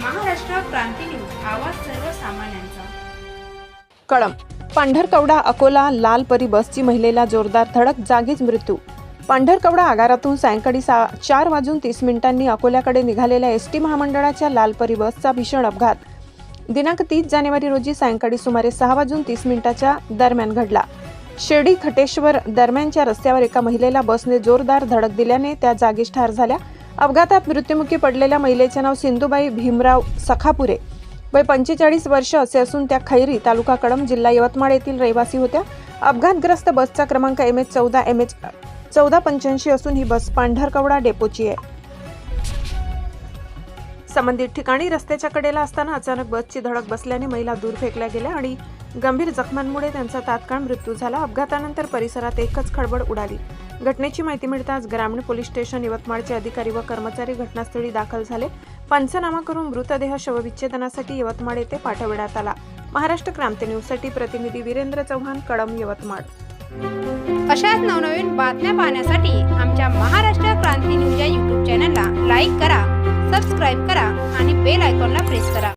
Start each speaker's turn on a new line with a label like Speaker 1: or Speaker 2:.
Speaker 1: क्रांती news आवाज सर्वसामान्यांचा.
Speaker 2: कळम पांढरकवडा अकोला लाल परी बसची महिलेला जोरदार धडक जागीच मृत्यू. पांढरकवडा आगारातून सायंकाळी सा चार वाजून तीस मिनिटांनी अकोल्याकडे निघालेल्या एस टी महामंडळाच्या लाल परी बसचा भीषण अपघात. दिनांक तीस जानेवारी रोजी सायंकाळी सुमारे सहा वाजून तीस मिनिटाच्या दरम्यान घडला. शिर्डी खटेश्वर दरम्यानच्या रस्त्यावर एका महिलेला बसने जोरदार धडक दिल्याने त्या जागीच ठार झाल्या. अपघातात मृत्युमुखी पडलेल्या महिलेचे नाव सिंधुबाई भीमराव सखापुरे. वय पंचेचाळीस वर्ष असे असून त्या खैरी तालुका कडम जिल्हा यवतमाळ येथील रहिवासी होत्या. अपघातग्रस्त बसचा क्रमांक एम एच चौदा एम एच चौदा पंच्याऐंशी असून ही बस पांढरकवडा डेपोची आहे. संबंधित ठिकाणी रस्त्याच्या कडेला असताना अचानक बसची धडक बसल्याने महिला दूर फेकल्या गेल्या आणि गंभीर जखमांमुळे त्यांचा तात्काळ मृत्यू झाला. अपघातानंतर परिसरात एकच खळबळ उडाली. घटनेची माहिती मिळताच ग्रामीण पोलीस स्टेशन यवतमाळचे अधिकारी व कर्मचारी घटनास्थळी दाखल झाले. पंचनामा करून मृतदेह शवविच्छेदनासाठी यवतमाळ येथे पाठवण्यात आला. महाराष्ट्र क्रांती न्यूजसाठी प्रतिनिधी वीरेंद्र चव्हाण कडम यवतमाळ.
Speaker 1: अशाच नवनवीन बातम्या पाहण्यासाठी आमच्या महाराष्ट्र क्रांती न्यूज या यूट्यूब चॅनलला लाईक करा सबस्क्राईब करा आणि बेल आयकॉनला प्रेस करा.